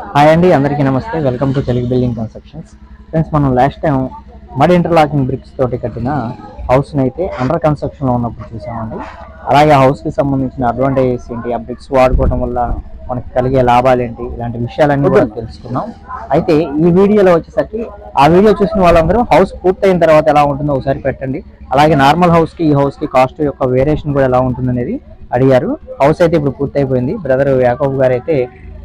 Hi అండి అందరికీ నమస్తే. Welcome to Telugu building constructions friends మనం last time mud interlocking bricks తోటి కట్టిన హౌస్ని అయితే అండర్ కన్స్ట్రక్షన్లో ఉన్నప్పుడు చూసామండి. అలాగే ఆ హౌస్కి సంబంధించిన అడ్వాంటేజెస్ ఏంటి? ఆ బ్రిక్స్ వాడుకోవడం వల్ల మనకి కలిగే లాభాలు ఏంటి? ఇలాంటి విషయాలన్నీ కూడా తెలుసుకున్నాం అయితే ఈ వీడియోలో వచ్చేసరికి ఆ వీడియో చూసిన వాళ్ళందరూ హౌస్ పూర్తయిన తర్వాత ఎలా ఉంటుందో ఒకసారి పెట్టండి. అలాగే నార్మల్ హౌస్కి ఈ హౌస్కి కాస్ట్ యొక్క వేరియేషన్ కూడా ఎలా ఉంటుందనేది అడిగారు. హౌస్ అయితే ఇప్పుడు పూర్తయిపోయింది. బ్రదర్ యాకోబ్ గారు అయితే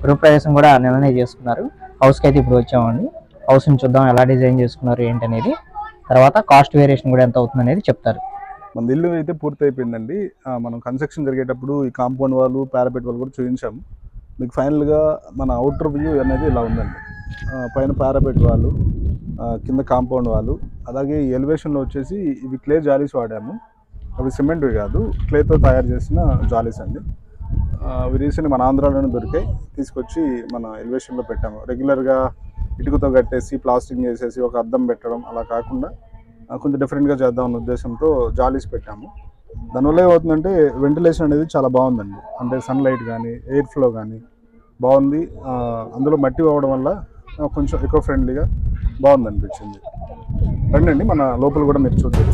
గృహప్రవేశం కూడా నిర్ణయం చేసుకున్నారు. హౌస్కి అయితే ఇప్పుడు వచ్చామండి. హౌస్ని చూద్దాం ఎలా డిజైన్ చేసుకున్నారు ఏంటి అనేది తర్వాత కాస్ట్ వేరియేషన్ కూడా ఎంత అవుతుంది అనేది చెప్తారు. మన ఇల్లు అయితే పూర్తి అయిపోయిందండి మనం కన్స్ట్రక్షన్ జరిగేటప్పుడు ఈ కాంపౌండ్ వాళ్ళు పారాపెట్ వాళ్ళు కూడా చూపించాము. మీకు ఫైనల్గా మన అవుటర్ వ్యూ అనేది ఇలా ఉందండి. పైన పారాపెట్ వాళ్ళు కింద కాంపౌండ్ వాళ్ళు అలాగే ఈ ఎలివేషన్లో వచ్చేసి ఇవి క్లే జాలీస్ వాడాము. అవి సిమెంట్వి కాదు క్లేతో తయారు చేసిన జాలీస్ అండి. అవి రీసెంట్ మన ఆంధ్రాలోనే దొరికాయి. తీసుకొచ్చి మన ఎలివేషన్లో పెట్టాము. రెగ్యులర్గా ఇటుకతో కట్టేసి ప్లాస్టింగ్ చేసేసి ఒక అద్దం పెట్టడం అలా కాకుండా కొంచెం డిఫరెంట్గా చేద్దాం అన్న ఉద్దేశంతో జాలీస్ పెట్టాము. దానివల్ల ఏమవుతుందంటే వెంటిలేషన్ అనేది చాలా బాగుందండి. అంటే సన్లైట్ కానీ ఎయిర్ ఫ్లో కానీ బాగుంది. అందులో మట్టి పోవడం వల్ల కొంచెం ఎకో ఫ్రెండ్లీగా బాగుంది అనిపించింది రండి మన లోపల కూడా మీరు చూద్దాం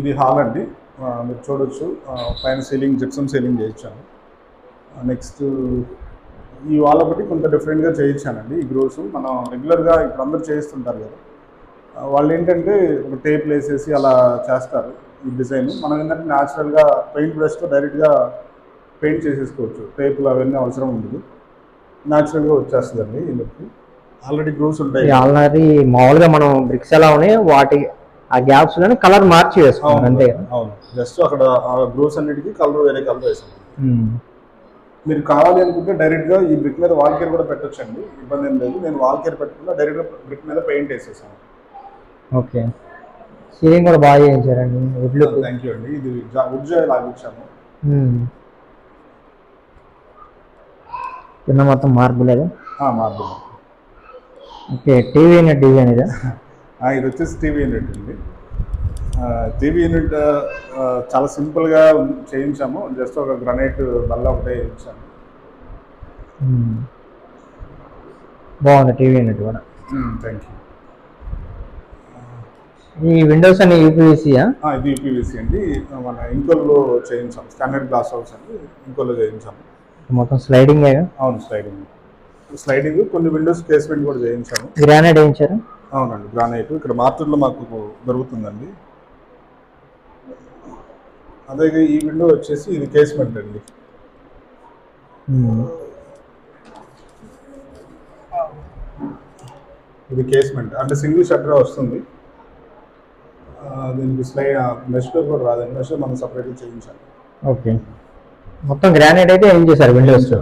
ఇది హాల్ అండి. మీరు చూడొచ్చు. పైన సీలింగ్ జిప్సమ్ సీలింగ్ చేయించాను. నెక్స్ట్ ఈ వాల్ ఒకటి కొంత డిఫరెంట్గా చేయించానండి. ఈ గ్రోస్ మనం రెగ్యులర్గా ఇప్పుడు అందరు చేయిస్తుంటారు కదా. వాళ్ళు ఏంటంటే ఒక టేప్ వేసేసి అలా చేస్తారు ఈ డిజైన్ మనం ఏంటంటే న్యాచురల్గా పెయింట్ బ్రష్తో డైరెక్ట్గా పెయింట్ చేసేసుకోవచ్చు. టేపులు అవన్నీ అవసరం ఉండదు. న్యాచురల్గా వచ్చేస్తుందండి ఈ లుక్ ఆల్రెడీ గ్రోస్ ఉంటాయి. ఆల్రెడీ మామూలుగా మనం బ్రిక్స్ ఎలా ఉన్నాయి? వాటి ఆ గ్యాప్స్లోనే కలర్ మార్చి వేసుకున్నాం అవును అంతే అవును. జస్ట్ అక్కడ ఆ గ్రూస్ అన్నిటికీ కలర్ వేరే కలర్ వేసాం ఉమ్. మీరు కావాలి అనుకుంటే డైరెక్ట్గా ఈ బ్రిక్ మీద వాల్ కేర్ కూడా పెట్టొచ్చండి. ఇబ్బంది ఏం లేదు. నేను వాల్ కేర్ పెట్టకుండా డైరెక్ట్గా బ్రిక్ మీద పెయింట్ వేసేసాను. ఓకే. సీలింగ్ కూడా బాగా చేయించారండి. వుడ్ లుక్ థ్యాంక్ యూ అండి. ఇది వుడ్ జాయ్ లాగించాము కింద మొత్తం మార్పు లేదు మార్బుల్. ఓకే టీవీ డిజైన్ ఇది? ఇది వచ్చేసి టీవీ యూనిట్ అండి. టీవీ యూనిట్ చాలా సింపుల్గా చేయించాము. జస్ట్ ఒక గ్రనైట్ బల్ల ఒకటే చేయించాము. బాగుంది టీవీ యూనిట్ కూడా. థ్యాంక్ యూ ఈ విండోస్ అన్ని యూపీవీసీయా ఇది యూపీవీసీ అండి. మన ఇంకోల్లో చేయించాం స్టాండర్డ్ గ్లాస్ హౌస్ అండి. ఇంకోలో చేయించాము. మొత్తం స్లైడింగ్ అవును స్లైడింగ్. స్లైడింగ్ కొన్ని విండోస్ కేస్మెంట్ కూడా చేయించాము. గ్రానైట్ వేయించారు అవునండి గ్రానైట్. ఇక్కడ మార్కెట్లో మాకు దొరుకుతుందండి. అదే ఈ విండో వచ్చేసి ఇది కేస్మెంట్ అండి. ఇది కేస్మెంట్ అంటే సింగిల్ షట్టర్ వస్తుంది. దీనికి స్లై మెష్ డోర్ కూడా రాదండి. మెష్ మనం సపరేట్గా చేయించాలి. ఓకే. మొత్తం గ్రానైట్ అయితే ఏం చేశారు విండోస్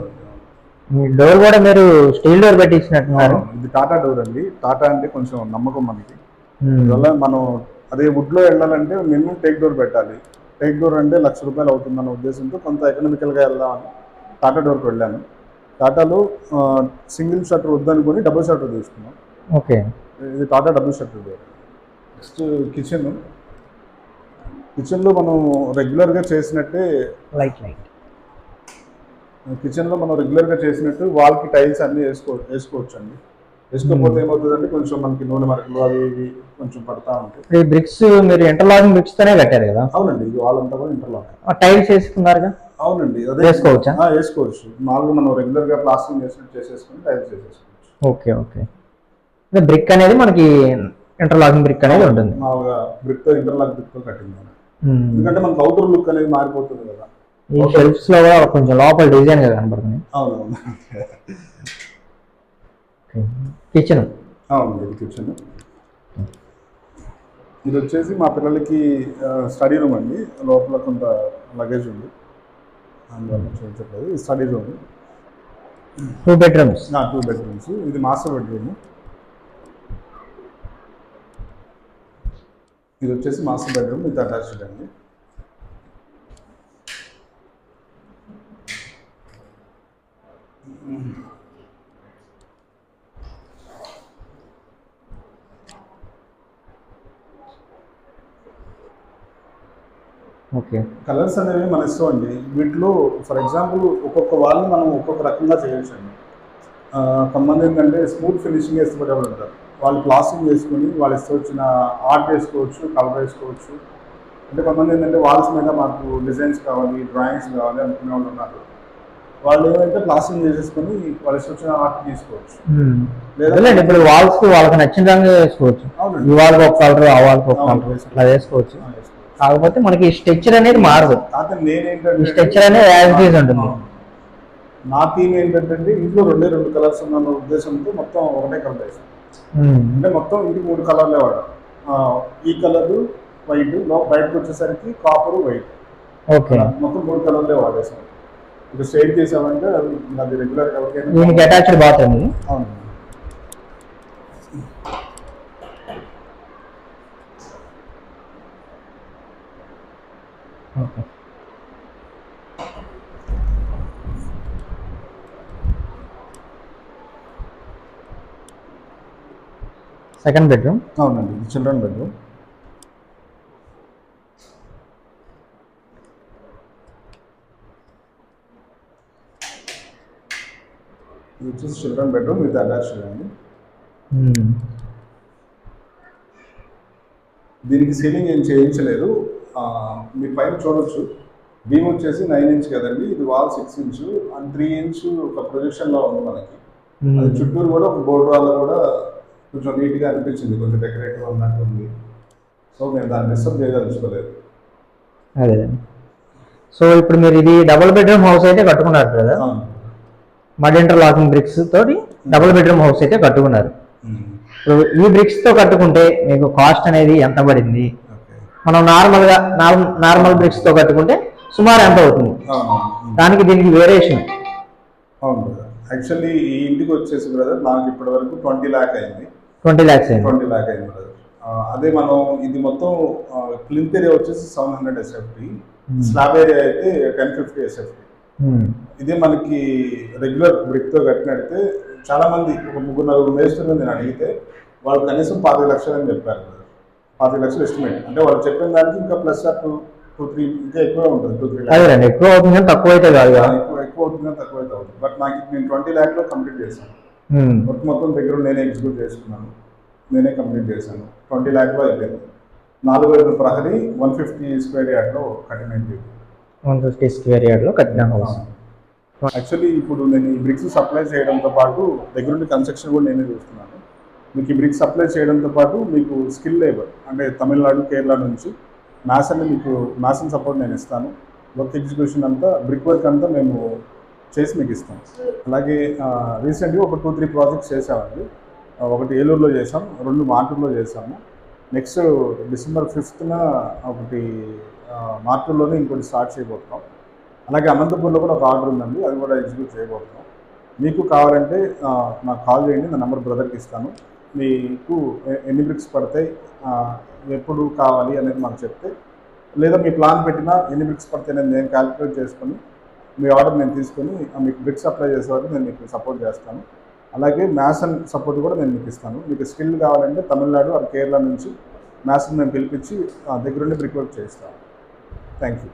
డోర్ కూడా మీరు స్టీల్ డోర్ పెట్టి ఇచ్చినట్టున్నారు అవును, ఇది టాటా డోర్ అండి. టాటా అంటే కొంచెం నమ్మకం మనకి. ఉమ్. అందువల్ల మనం అదే వుడ్లో వెళ్ళాలంటే మినిమం టేక్ డోర్ పెట్టాలి. టేక్ డోర్ అంటే లక్ష రూపాయలు అవుతుందన్న ఉద్దేశంతో కొంత ఎకనామికల్గా వెళ్దామని టాటా డోర్కి వెళ్ళాను. టాటాలో సింగిల్ షట్టర్ వద్దనుకొని డబుల్ షట్టర్ తీసుకున్నాం. ఓకే. ఇది Tata double shutter door next kitchen కిచెన్లో మనం రెగ్యులర్గా చేసినట్టే లైట్ లైట్ కిచెన్లో మనం రెగ్యులర్గా చేసినట్టు వాల్కి టైల్స్ అన్నీ వేసుకో వేసుకోవచ్చు అండి వేసుకోకపోతే ఏమవుతుందంటే కొంచెం మనకి నూనె మరకలు అవి ఇవి కొంచెం పడతా ఉంటాయి. ఈ బ్రిక్స్ మీరు ఇంటర్లాకింగ్ బ్రిక్స్ తోనే కట్టారు కదా? అవునండి ఇది వాళ్ళంతా అంతా కూడా ఇంటర్లాక్ టైల్స్ వేసుకున్నారుగా? అవునండి అదే వేసుకోవచ్చా? వేసుకోవచ్చు. మామూలుగా మనం రెగ్యులర్గా ప్లాస్టింగ్ చేసినట్టు చేసేసుకుని టైల్స్ చేసేసుకోవచ్చు. Okay okay. అంటే బ్రిక్ అనేది మనకి ఇంటర్లాకింగ్ బ్రిక్ అనేది ఉంటుంది. మామూలుగా బ్రిక్తో ఇంటర్లాక్ బ్రిక్తో కట్టింగ్ ఉమ్. ఎందుకంటే మనకు అవుటర్ లుక్ అనేది మారిపోతుంది కదా. ఈ షెల్ఫ్స్లో కూడా కొంచెం లోపల డిజైన్గా కనబడుతుంది కిచెన్. కిచెన్. ఇది వచ్చేసి మా పిల్లలకి స్టడీ రూమ్ అండి. లోపల కొంత లగేజ్ ఉంది. అందువల్ల చూపించట్లేదు ఇది study room. Two bedrooms two bedrooms ఇది మాస్టర్ బెడ్రూమ్ ఇది వచ్చేసి మాస్టర్ బెడ్రూమ్ ఇది అటాచ్డ్ అండి. ఓకే. కలర్స్ అనేవి మన ఇష్టం అండి. వీటిలో ఫర్ ఎగ్జాంపుల్ ఒక్కొక్క వాళ్ళని మనం ఒక్కొక్క రకంగా చేయొచ్చు అండి కొంతమంది ఏంటంటే స్మూత్ ఫినిషింగ్ ఇష్టపడే వాళ్ళు ఉంటారు. వాళ్ళు ప్లాస్టింగ్ చేసుకొని వాళ్ళు ఇష్టం వచ్చిన ఆర్ట్ వేసుకోవచ్చు కలర్ వేసుకోవచ్చు. అంటే కొంతమంది ఏంటంటే వాల్స్ మీద మాకు డిజైన్స్ కావాలి డ్రాయింగ్స్ కావాలి అనుకునే వాళ్ళు ఉన్నారు. వాళ్ళు ఏమంటే ప్లాస్టింగ్ చేసేసుకొని వాళ్ళు ఇష్టం వచ్చిన ఆర్ట్ తీసుకోవచ్చు. లేదండి ఇప్పుడు వాల్స్ వాళ్ళకి నచ్చిన రంగు వేసుకోవచ్చు. అవునండి. ఈ వాళ్ళకి ఒక కలర్ ఆ వాళ్ళకి ఒక కలర్ ఆ, వేసుకోవచ్చు. కాకపోతే మనకి స్ట్రక్చర్ అనేది మారదు. ఈ స్ట్రక్చర్ అనేది యాజ్ ఇట్ ఈజ్ ఉంటుంది. నా థీమ్ ఏంటంటే ఇంట్లో రెండే రెండు కలర్స్ ఉన్న ఉద్దేశంతో మొత్తం ఒకటే కలర్ వేసాను. అంటే మొత్తం ఇంటికి మూడు కలర్లే వాడాం. ఈ కలర్ వైట్ బయటకు వచ్చేసరికి కాపర్ వైట్. ఓకే. మొత్తం మూడు కలర్లే వాడేసాం ఇక స్ట్రైట్ చేసామంటే అది అది రెగ్యులర్ దీనికి అటాచ్డ్ బాత్రూమ్ ఇది అవును ఓకే సెకండ్ బెడ్రూమ్ అవునండి చిల్డ్రన్ బెడ్రూమ్ ఇది వచ్చేసి చిల్డ్రన్ బెడ్రూమ్ విత్ అటాచ్ అండి దీనికి సీలింగ్ ఏం చేయించలేదు. మీరు పైన చూడొచ్చు. బీమ్ వచ్చేసి నైన్ ఇంచ్ కదండి ఇది wall six inch and three inch ఒక ప్రొజెక్షన్లో ఉంది మనకి. అది చుట్టూరు కూడా ఒక బోర్డు వాళ్ళ కూడా కొంచెం నీట్గా అనిపించింది కొంచెం డెకరేటివ్ ఉన్నట్టు ఉంది. సో మేము దాన్ని డిస్టర్బ్ చేయదలుచుకోలేదు. అదే. సో ఇప్పుడు మీరు ఇది డబుల్ బెడ్రూమ్ హౌస్ అయితే కట్టుకున్నారు కదా. మడ్ ఇంటర్లాకింగ్ బ్రిక్స్ తోటి డబుల్ బెడ్రూమ్ హౌస్ అయితే కట్టుకున్నారు. ఈ బ్రిక్స్తో కట్టుకుంటే మీకు కాస్ట్ అనేది ఎంత పడింది? మనం నార్మల్గా నార్మల్ బ్రిక్స్తో కట్టుకుంటే సుమారు ఎంత అవుతుంది. దానికి దీనికి వేరియేషన్. అవును యాక్చువల్లీ ఈ ఇంటికి వచ్చేసి బ్రదర్ నాకు ఇప్పటి వరకు ట్వంటీ ల్యాక్ అయింది. ట్వంటీ ల్యాక్స్ అయింది ట్వంటీ ల్యాక్ అయింది బ్రదర్ అదే మనం ఇది మొత్తం క్లింత్ ఏరియా వచ్చేసి seven hundred SFT. Slab area అయితే టెన్ ఫిఫ్టీ ఎస్ఎఫ్టీ. ఇదే మనకి రెగ్యులర్ బ్రిక్తో కట్టినట్టే చాలా మంది ఒక ముగ్గురు నలుగురు మేస్త్రులు నేను అడిగితే వాళ్ళు కనీసం పాతిక లక్షలు అని చెప్పారు. పాతిక లక్షలు ఎస్టిమేట్ అంటే వాళ్ళు చెప్పిన దానికి ఇంకా ప్లస్ టూ టూ త్రీ ఇంకా ఎక్కువ ఉంటుంది టూ త్రీ ఎక్కువ అవుతుంది కానీ తక్కువ అయితే కాదు ఎక్కువ ఎక్కువ అవుతుంది తక్కువ అయితే అవుతుంది బట్ నాకు నేను ట్వంటీ ల్యాక్లో కంప్లీట్ చేశాను. వర్క్ మొత్తం దగ్గర నేనే ఎగ్జిక్యూట్ చేసుకున్నాను. నేనే కంప్లీట్ చేశాను. ట్వంటీ ల్యాక్లో అయిపోయింది. నాలుగు వేల ప్రహరీ వన్ ఫిఫ్టీ స్క్వేర్ యార్డ్లో కట్టినట్టు వన్ ఫిఫ్టీ స్క్వేర్ యార్డ్లో కట్టిన హౌస్ యాక్చువల్లీ ఇప్పుడు నేను ఈ బ్రిక్స్ సప్లై చేయడంతో పాటు దగ్గరుండి కన్స్ట్రక్షన్ కూడా నేనే చూస్తున్నాను. మీకు ఈ బ్రిక్స్ సప్లై చేయడంతో పాటు మీకు స్కిల్ లేబర్ అంటే తమిళనాడు కేరళ నుంచి మ్యాసన్ మీకు మ్యాసన్ సపోర్ట్ నేను ఇస్తాను. వర్క్ ఎగ్జిక్యూషన్ అంతా బ్రిక్ వర్క్ అంతా మేము చేసి మీకు ఇస్తాం. అలాగే రీసెంట్గా ఒక టూ త్రీ ప్రాజెక్ట్స్ చేసామండి ఒకటి ఏలూరులో చేసాం రెండు మార్టూర్లో చేసాము నెక్స్ట్ డిసెంబర్ ఫిఫ్త్న ఒకటి మార్టూర్లోనే ఇంకోటి స్టార్ట్ చేయబోతున్నాం. అలాగే అనంతపూర్లో కూడా ఒక ఆర్డర్ ఉందండి అది కూడా ఎగ్జిక్యూట్ చేయబోతున్నాం. మీకు కావాలంటే నాకు కాల్ చేయండి నా నెంబర్ బ్రదర్కి ఇస్తాను. మీకు ఎన్ని బ్రిక్స్ పడతాయి ఎప్పుడు కావాలి అనేది మాకు చెప్తే లేదా మీ ప్లాన్ పెట్టినా ఎన్ని బ్రిక్స్ పడతాయి అనేది నేను క్యాలిక్యులేట్ చేసుకొని మీ ఆర్డర్ నేను తీసుకొని మీకు బిడ్ సప్లై చేసే వరకు నేను మీకు సపోర్ట్ చేస్తాను. అలాగే మ్యాసన్ సపోర్ట్ కూడా నేను మీకు ఇస్తాను. మీకు స్కిల్ కావాలంటే తమిళనాడు ఆర్ కేరళ నుంచి మ్యాసన్ మేము పిలిపించి దగ్గరుండి బ్రిక్ వర్క్ చేస్తాను. థ్యాంక్ యూ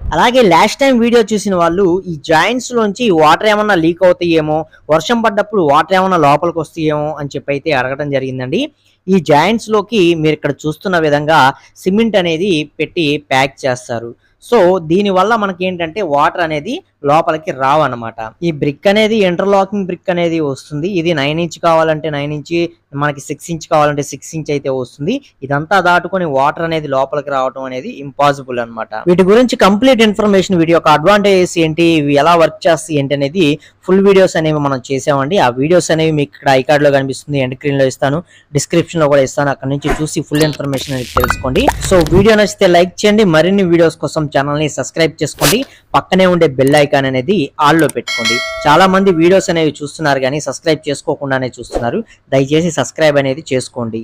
అలాగే లాస్ట్ టైం వీడియో చూసిన వాళ్ళు ఈ జాయింట్స్ లోంచి వాటర్ ఏమన్నా లీక్ అవుతాయేమో వర్షం పడ్డప్పుడు వాటర్ ఏమన్నా లోపలికి వస్తాయేమో అని చెప్పి అయితే అడగడం జరిగిందండి. ఈ జాయింట్స్లోకి మీరు ఇక్కడ చూస్తున్న విధంగా సిమెంట్ అనేది పెట్టి ప్యాక్ చేస్తారు. సో దీని వల్ల మనకి ఏంటంటే వాటర్ అనేది లోపలికి రావన్నమాట. ఈ బ్రిక్ అనేది ఇంటర్లాకింగ్ బ్రిక్ అనేది వస్తుంది. ఇది నైన్ ఇంచ్ కావాలంటే నైన్ ఇంచ్ మనకి సిక్స్ ఇంచ్ కావాలంటే సిక్స్ ఇంచ్ అయితే వస్తుంది. ఇదంతా దాటుకొని వాటర్ అనేది లోపలికి రావడం అనేది ఇంపాసిబుల్ అన్నమాట. వీటి గురించి కంప్లీట్ ఇన్ఫర్మేషన్ వీడియో యొక్క అడ్వాంటేజెస్ ఏంటి? ఇవి ఎలా వర్క్ చేస్తాయి ఏంటి అనేది ఫుల్ వీడియోస్ అనేవి మనం చేసామండి. ఆ వీడియోస్ అనేవి మీకు ఇక్కడ ఐకార్డ్లో కనిపిస్తుంది. ఎండ్ స్క్రీన్లో ఇస్తాను. డిస్క్రిప్షన్ డిస్క్రిప్షన్లో కూడా ఇస్తాను. అక్కడ నుంచి చూసి ఫుల్ ఇన్ఫర్మేషన్ అనేది తెలుసుకోండి. సో వీడియో నచ్చితే లైక్ చేయండి. మరిన్ని వీడియోస్ కోసం ఛానల్ని సబ్స్క్రైబ్ చేసుకోండి. పక్కనే ఉండే బెల్ ఐకాన్ అనేది ఆల్లో పెట్టుకోండి. చాలా మంది వీడియోస్ అనేవి చూస్తున్నారు కానీ సబ్స్క్రైబ్ చేసుకోకుండానే చూస్తున్నారు. దయచేసి సబ్స్క్రైబ్ అనేది చేసుకోండి.